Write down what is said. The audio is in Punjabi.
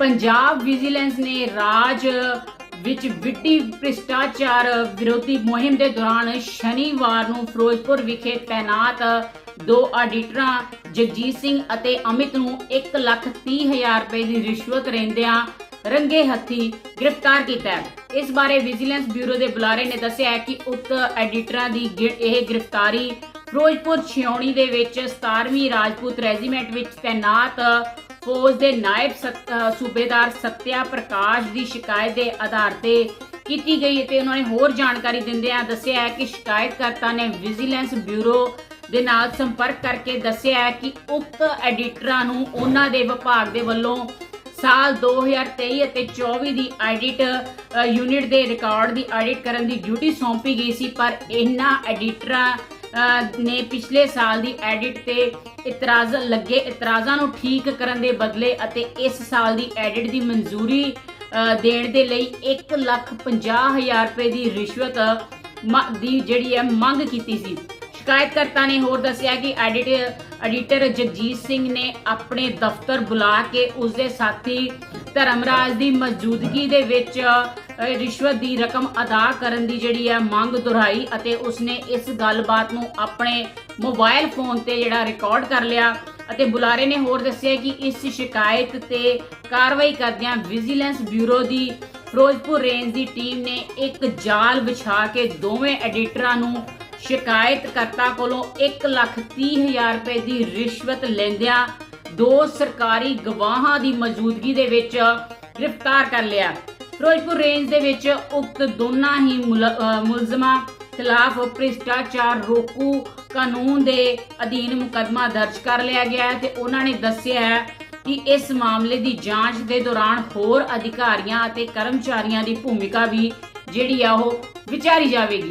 ਪੰਜਾਬ ਵਿਜੀਲੈਂਸ ਨੇ ਰਾਜ ਵਿੱਚ ਵਿੱਢੀ ਭ੍ਰਿਸ਼ਟਾਚਾਰ ਵਿਰੋਧੀ ਮੁਹਿੰਮ ਦੇ ਦੌਰਾਨ ਸ਼ਨੀਵਾਰ ਨੂੰ ਫਿਰੋਜ਼ਪੁਰ ਵਿਖੇ ਤਾਇਨਾਤ ਦੋ ਆਡੀਟਰਾਂ ਜਗਜੀਤ ਸਿੰਘ ਅਤੇ ਅਮਿਤ ਨੂੰ 1,30,000 ਰੁਪਏ ਦੀ ਰਿਸ਼ਵਤ ਰਹਿੰਦਿਆਂ ਰੰਗੇ ਹੱਥੀ ਗ੍ਰਿਫਤਾਰ ਕੀਤਾ ਇਸ ਬਾਰੇ ਵਿਜੀਲੈਂਸ ਬਿਊਰੋ ਦੇ ਬੁਲਾਰੇ ਨੇ ਦੱਸਿਆ ਕਿ ਉਕਤ ਐਡੀਟਰਾਂ ਦੀ ਗਿ- ਇਹ ਗ੍ਰਿਫਤਾਰੀ ਫਿਰੋਜ਼ਪੁਰ ਛਿਉਣੀ ਦੇ ਵਿੱਚ 17ਵੀਂ ਰਾਜਪੂਤ ਰੈਜੀਮੈਂਟ ਵਿੱਚ ਤਾਇਨਾਤ ਫੌਜ ਦੇ ਨਾਇਬ ਸੂਬੇਦਾਰ ਸਤਿਆ ਪ੍ਰਕਾਸ਼ ਦੀ ਸ਼ਿਕਾਇਤ ਦੇ ਆਧਾਰ ਤੇ ਕੀਤੀ ਗਈ ਤੇ ਉਹਨਾਂ ਨੇ ਹੋਰ ਜਾਣਕਾਰੀ ਦਿੰਦਿਆਂ ਦੱਸਿਆ ਹੈ ਕਿ ਸ਼ਿਕਾਇਤਕਰਤਾ ਨੇ ਵਿਜੀਲੈਂਸ ਬਿਊਰੋ ਦੇ ਨਾਲ ਸੰਪਰਕ ਕਰਕੇ ਦੱਸਿਆ ਹੈ ਕਿ ਉਕਤ ਐਡੀਟਰਾਂ ਨੂੰ ਉਹਨਾਂ ਦੇ ਵਿਭਾਗ ਦੇ ਵੱਲੋਂ ਸਾਲ 2023 ਅਤੇ 24 ਦੀ ਆਡਿਟ ਯੂਨਿਟ ਦੇ ਰਿਕਾਰਡ ਦੀ ਆਡਿਟ ਕਰਨ ਦੀ ਡਿਊਟੀ ਸੌਂਪੀ ਗਈ ਸੀ, ਪਰ ਇਹਨਾਂ ਐਡੀਟਰਾਂ ਨੇ ਪਿਛਲੇ ਸਾਲ ਦੀ ਐਡਿਟ ਤੇ ਇਤਰਾਜ਼ ਲੱਗੇ। ਇਤਰਾਜ਼ਾਂ ਨੂੰ ਠੀਕ ਕਰਨ ਦੇ ਬਦਲੇ ਅਤੇ ਇਸ ਸਾਲ ਦੀ ਐਡਿਟ ਦੀ ਮਨਜ਼ੂਰੀ ਦੇਣ ਦੇ ਲਈ 1,50,000 ਰੁਪਏ ਦੀ ਰਿਸ਼ਵਤ ਦੀ ਜਿਹੜੀ ਹੈ ਮੰਗ ਕੀਤੀ ਸੀ। ਸ਼ਿਕਾਇਤਕਰਤਾ ਨੇ ਹੋਰ ਦੱਸਿਆ ਕਿ ਐਡਿਟ ਐਡੀਟਰ ਜਗਜੀਤ ਸਿੰਘ ਨੇ ਆਪਣੇ ਦਫ਼ਤਰ ਬੁਲਾ ਕੇ ਉਸ ਦੇ ਸਾਥੀ ਧਰਮਰਾਜ ਦੀ ਮੌਜੂਦਗੀ ਦੇ ਵਿੱਚ ਰਿਸ਼ਵਤ ਦੀ ਰਕਮ ਅਦਾ ਕਰਨ ਦੀ ਜਿਹੜੀ ਹੈ ਮੰਗ ਦੁਹਰਾਈ ਅਤੇ ਉਸਨੇ ਇਸ ਗੱਲਬਾਤ ਨੂੰ ਆਪਣੇ ਮੋਬਾਈਲ ਫੋਨ ਤੇ ਜਿਹੜਾ ਰਿਕਾਰਡ ਕਰ ਲਿਆ ਅਤੇ ਬੁਲਾਰੇ ਨੇ ਹੋਰ ਦੱਸਿਆ ਕਿ ਇਸ ਸ਼ਿਕਾਇਤ ਤੇ ਕਾਰਵਾਈ ਕਰਦਿਆਂ ਵਿਜੀਲੈਂਸ ਬਿਊਰੋ ਦੀ ਫਿਰੋਜ਼ਪੁਰ ਰੇਂਜ ਦੀ ਟੀਮ ਨੇ ਇੱਕ ਜਾਲ ਵਿਛਾ ਕੇ ਦੋਵੇਂ ਐਡੀਟਰਾਂ ਨੂੰ ਸ਼ਿਕਾਇਤਕਰਤਾ ਕੋਲੋਂ 1,30,000 ਰੁਪਏ ਦੀ ਰਿਸ਼ਵਤ ਲੈਂਦਿਆਂ ਦੋ ਸਰਕਾਰੀ ਗਵਾਹਾਂ ਦੀ ਮੌਜੂਦਗੀ ਦੇ ਵਿੱਚ ਗ੍ਰਿਫਤਾਰ ਕਰ ਲਿਆ। ਫਿਰੋਜ਼ਪੁਰ ਰੇਂਜ ਦੇ ਵਿੱਚ ਉਕਤ ਦੋਨਾਂ ਹੀ ਮੁਲ- ਮੁਲਜ਼ਮਾਂ ਖਿਲਾਫ ਭ੍ਰਿਸ਼ਟਾਚਾਰ ਰੋਕੂ ਕਾਨੂੰਨ ਦੇ ਅਧੀਨ ਮੁਕੱਦਮਾ ਦਰਜ ਕਰ ਲਿਆ ਗਿਆ ਹੈ ਤੇ ਉਹਨਾਂ ਨੇ ਦੱਸਿਆ ਹੈ ਕਿ ਇਸ ਮਾਮਲੇ ਦੀ ਜਾਂਚ ਦੇ ਦੌਰਾਨ ਹੋਰ ਅਧਿਕਾਰੀਆਂ ਅਤੇ ਕਰਮਚਾਰੀਆਂ ਦੀ ਭੂਮਿਕਾ ਵੀ ਜਿਹੜੀ ਆ ਉਹ ਵਿਚਾਰੀ ਜਾਵੇਗੀ।